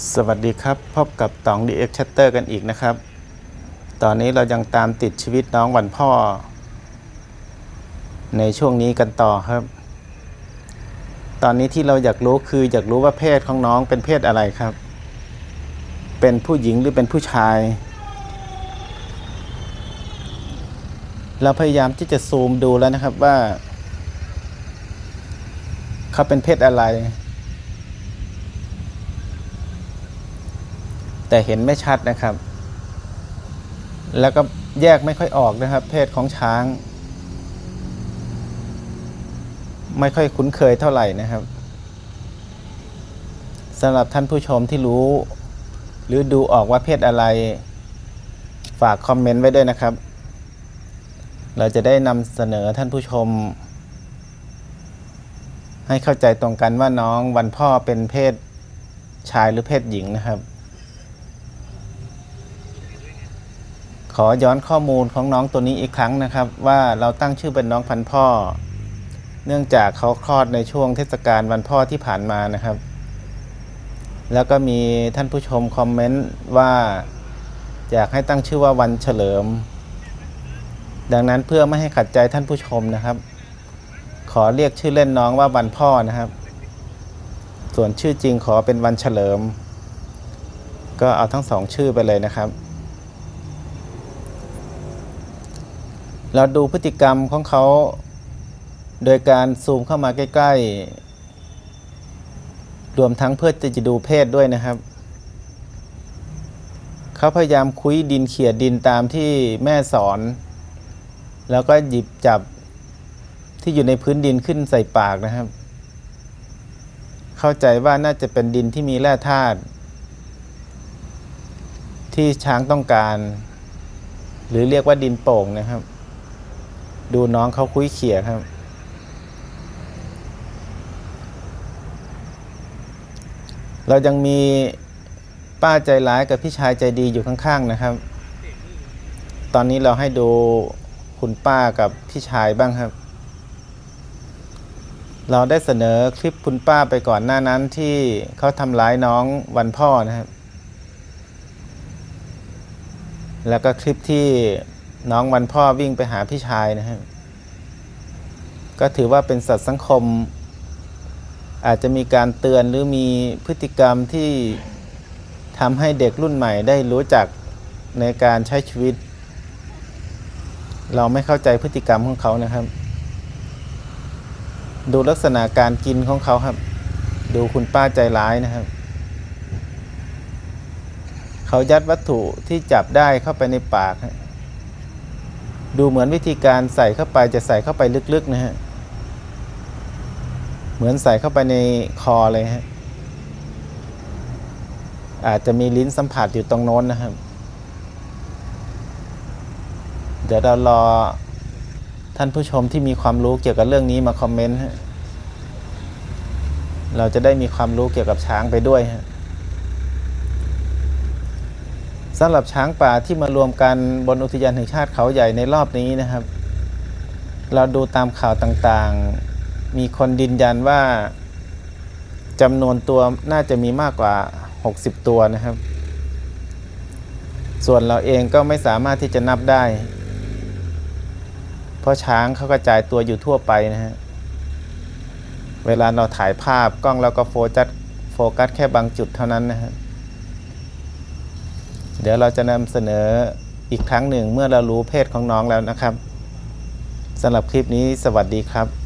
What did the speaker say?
สวัสดีครับ พบกับต๋อง DX Chatter กันอีกนะครับ ตอนนี้เรายังตามติดชีวิตน้องวันพ่อ ในช่วงนี้กันต่อครับ ตอนนี้ที่เราอยากรู้คืออยากรู้ว่าเพศของน้องเป็นเพศอะไรครับ เป็นผู้หญิงหรือเป็นผู้ชาย เราพยายามที่จะซูมดูแล้วนะครับว่า เขาเป็นเพศอะไร แต่เห็นไม่ชัดนะครับ แล้วก็แยกไม่ค่อยออกนะครับ เพศของช้าง ไม่ค่อยคุ้นเคยเท่าไหร่นะครับสำหรับท่านผู้ชมที่รู้ หรือดูออกว่าเพศอะไร ฝากคอมเมนต์ไว้ด้วยนะครับ เราจะได้นำเสนอท่านผู้ชม ให้เข้าใจตรงกันว่าน้องวันพ่อเป็นเพศชายหรือเพศหญิงนะครับ ขอย้อนข้อมูลของน้องตัวนี้อีกครั้งนะครับ ว่าเราตั้งชื่อเป็นน้องพันพ่อ เนื่องจากเขาคลอดในช่วงเทศกาลวันพ่อที่ผ่านมานะครับ แล้วก็มีท่านผู้ชมคอมเมนต์ว่า อยากให้ตั้งชื่อว่าวันเฉลิม ดังนั้นเพื่อไม่ให้ขัดใจท่านผู้ชมนะครับ ขอเรียกชื่อเล่นน้องว่าวันพ่อนะครับ ส่วนชื่อจริงขอเป็นวันเฉลิม ก็เอาทั้งสองชื่อไปเลยนะครับ เราดูพฤติกรรมของเขา โดยการซูมเข้ามาใกล้ ๆ รวมทั้งเพื่อจะดูเพศด้วยนะครับ เขาพยายามคุยดินเขี่ยดินตามที่แม่สอน แล้วก็หยิบจับที่อยู่ในพื้นดินขึ้นใส่ปากนะครับ เข้าใจว่าน่าจะเป็นดินที่มีแร่ธาตุที่ช้างต้องการ หรือเรียกว่าดินโป่งนะครับ ดูน้องเขาคุยเขี่ยครับ เรายังมีป้าใจร้ายกับพี่ชายใจดีอยู่ข้างๆนะครับ ตอนนี้เราให้ดูคุณป้ากับพี่ชายบ้างครับ เราได้เสนอคลิปคุณป้าไปก่อนหน้านั้นที่เขาทำร้ายน้องวันพ่อนะครับ แล้วก็คลิปที่ น้องวันพ่อวิ่งไปหาพี่ชายนะครับก็ถือว่าเป็นสัตว์สังคม อาจจะมีการเตือนหรือมีพฤติกรรมที่ทำให้เด็กรุ่นใหม่ได้รู้จักในการใช้ชีวิต เราไม่เข้าใจพฤติกรรมของเขานะครับ ดูลักษณะการกินของเขาครับ ดูคุณป้าใจร้ายนะครับ เขายัดวัตถุที่จับได้เข้าไปในปากฮะ ดูเหมือนวิธีการใส่เข้าไปจะใส่เข้าไปลึกๆนะฮะ เหมือนใส่เข้าไปในคอเลยฮะ อาจจะมีลิ้นสัมผัสอยู่ตรงโน้นนะครับ เดี๋ยวเรารอท่านผู้ชมที่มีความรู้เกี่ยวกับเรื่องนี้มาคอมเมนต์ฮะเราจะได้มีความรู้เกี่ยวกับช้างไปด้วยฮะ สำหรับช้างป่าที่มารวมกันบนอุทยานแห่งชาติเขาใหญ่ในรอบนี้นะครับ เราดูตามข่าวต่างๆ มีคนยืนยันว่าจำนวนตัวน่าจะมีมากกว่า 60 ตัวนะครับ ส่วนเราเองก็ไม่สามารถที่จะนับได้ เพราะช้างเขากระจายตัวอยู่ทั่วไปนะฮะ เวลาเราถ่ายภาพกล้องเราก็โฟกัสโฟกัสแค่บางจุดเท่านั้นนะฮะ เดี๋ยวเราจะนำเสนออีกครั้งหนึ่งเมื่อเรารู้เพศของน้องแล้วนะครับสำหรับคลิปนี้สวัสดีครับ